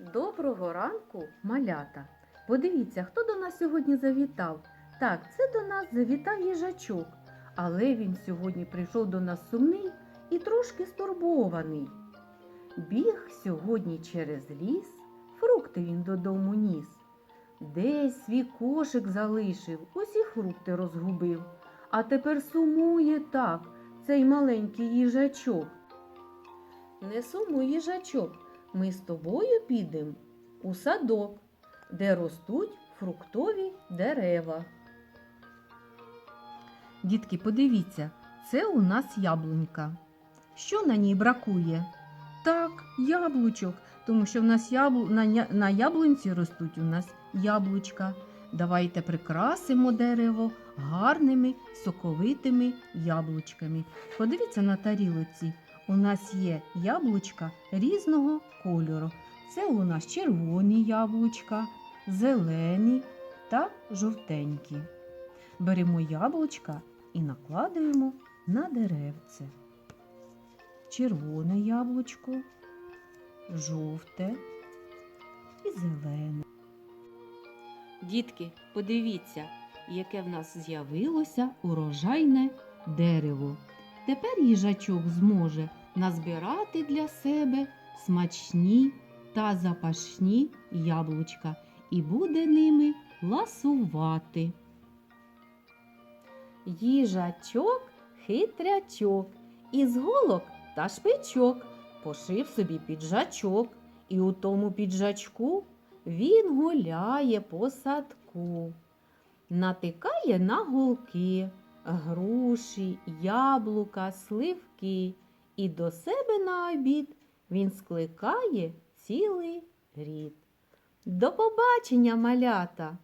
Доброго ранку, малята! Подивіться, хто до нас сьогодні завітав. Так, це до нас завітав їжачок, але він сьогодні прийшов до нас сумний і трошки стурбований. Біг сьогодні через ліс, фрукти він додому ніс. Десь свій кошик залишив, усі фрукти розгубив, а тепер сумує так цей маленький їжачок. Не сумуй, їжачок, ми з тобою підемо у садок, де ростуть фруктові дерева. Дітки, подивіться, це у нас яблунька. Що на ній бракує? Так, яблучок, тому що в нас яблу... на, яблунці ростуть у нас яблучка. Давайте прикрасимо дерево гарними соковитими яблучками. Подивіться на тарілоці. У нас є яблучка різного кольору. Це у нас червоні яблучка, зелені та жовтенькі. Беремо яблучка і накладуємо на деревце. Червоне яблучко, жовте і зелене. Дітки, подивіться, яке в нас з'явилося урожайне дерево. Тепер їжачок зможе назбирати для себе смачні та запашні яблучка і буде ними ласувати. Їжачок хитрячок, із голок та шпичок. Пошив собі піджачок, і у тому піджачку він гуляє по садку, натикає на голки, груші, яблука, сливки, і до себе на обід він скликає цілий рід. До побачення, малята!